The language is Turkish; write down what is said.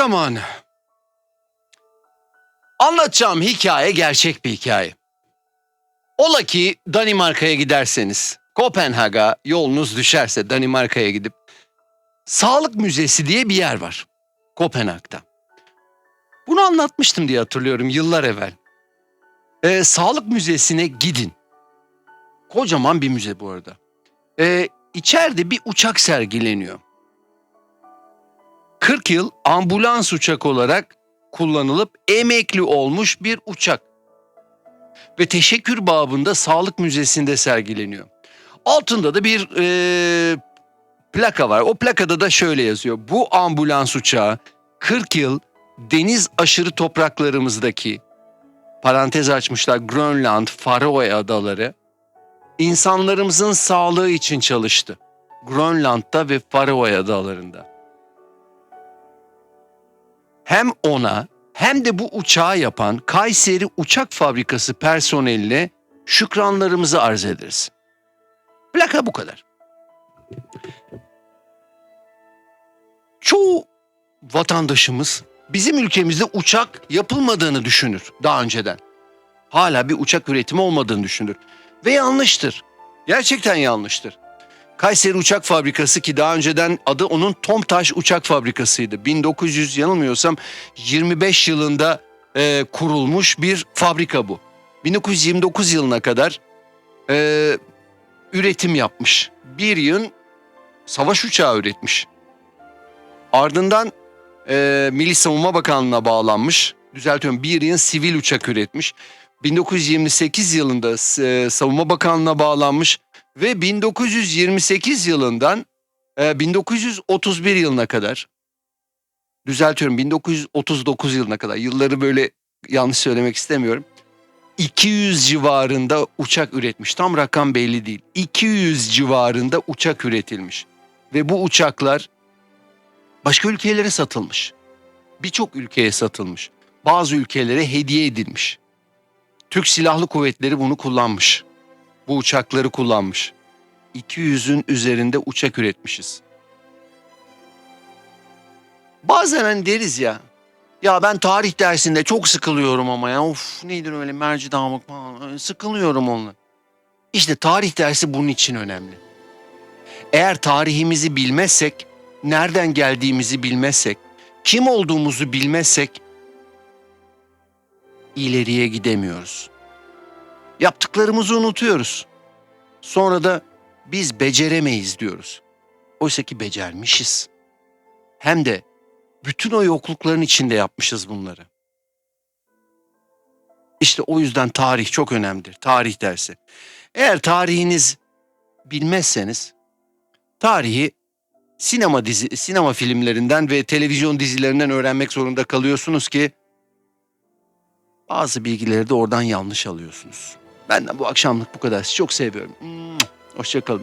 zamanı. Anlatacağım hikaye gerçek bir hikaye. Ola ki Danimarka'ya giderseniz, Kopenhag'a yolunuz düşerse Danimarka'ya gidip Sağlık Müzesi diye bir yer var Kopenhag'da. Bunu anlatmıştım diye hatırlıyorum yıllar evvel. Ee, Sağlık Müzesi'ne gidin. Kocaman bir müze bu arada. Ee, içeride bir uçak sergileniyor. 40 yıl ambulans uçak olarak kullanılıp emekli olmuş bir uçak. Ve teşekkür babında Sağlık Müzesi'nde sergileniyor. Altında da bir eee, plaka var. O plakada da şöyle yazıyor. Bu ambulans uçağı 40 yıl deniz aşırı topraklarımızdaki parantez açmışlar Grönland, Faroe adaları insanlarımızın sağlığı için çalıştı. Grönland'da ve Faroe adalarında. Hem ona hem de bu uçağı yapan Kayseri Uçak Fabrikası personeline şükranlarımızı arz ederiz. Plaka bu kadar. Çoğu vatandaşımız bizim ülkemizde uçak yapılmadığını düşünür daha önceden. Hala bir uçak üretimi olmadığını düşünür. Ve yanlıştır. Gerçekten yanlıştır. Kayseri Uçak Fabrikası ki daha önceden adı onun Tomtaş Uçak Fabrikası'ydı. 1900 yanılmıyorsam 25 yılında e, kurulmuş bir fabrika bu. 1929 yılına kadar e, üretim yapmış. Bir yıl savaş uçağı üretmiş. Ardından e, Milli Savunma Bakanlığı'na bağlanmış. Düzeltiyorum bir yıl sivil uçak üretmiş. 1928 yılında e, Savunma Bakanlığı'na bağlanmış ve 1928 yılından e, 1931 yılına kadar düzeltiyorum 1939 yılına kadar yılları böyle yanlış söylemek istemiyorum. 200 civarında uçak üretmiş. Tam rakam belli değil. 200 civarında uçak üretilmiş. Ve bu uçaklar başka ülkelere satılmış. Birçok ülkeye satılmış. Bazı ülkelere hediye edilmiş. Türk Silahlı Kuvvetleri bunu kullanmış. Bu uçakları kullanmış. 200'ün üzerinde uçak üretmişiz. Bazen hani deriz ya. Ya ben tarih dersinde çok sıkılıyorum ama ya. Of nedir öyle merci damak falan. Sıkılıyorum onunla. İşte tarih dersi bunun için önemli. Eğer tarihimizi bilmezsek, nereden geldiğimizi bilmezsek, kim olduğumuzu bilmezsek ileriye gidemiyoruz. Yaptıklarımızı unutuyoruz. Sonra da biz beceremeyiz diyoruz. Oysa ki becermişiz. Hem de bütün o yoklukların içinde yapmışız bunları. İşte o yüzden tarih çok önemlidir. Tarih dersi. Eğer tarihiniz bilmezseniz tarihi sinema dizi sinema filmlerinden ve televizyon dizilerinden öğrenmek zorunda kalıyorsunuz ki bazı bilgileri de oradan yanlış alıyorsunuz. Benden bu akşamlık bu kadar. Sizi çok seviyorum. Hoşçakalın.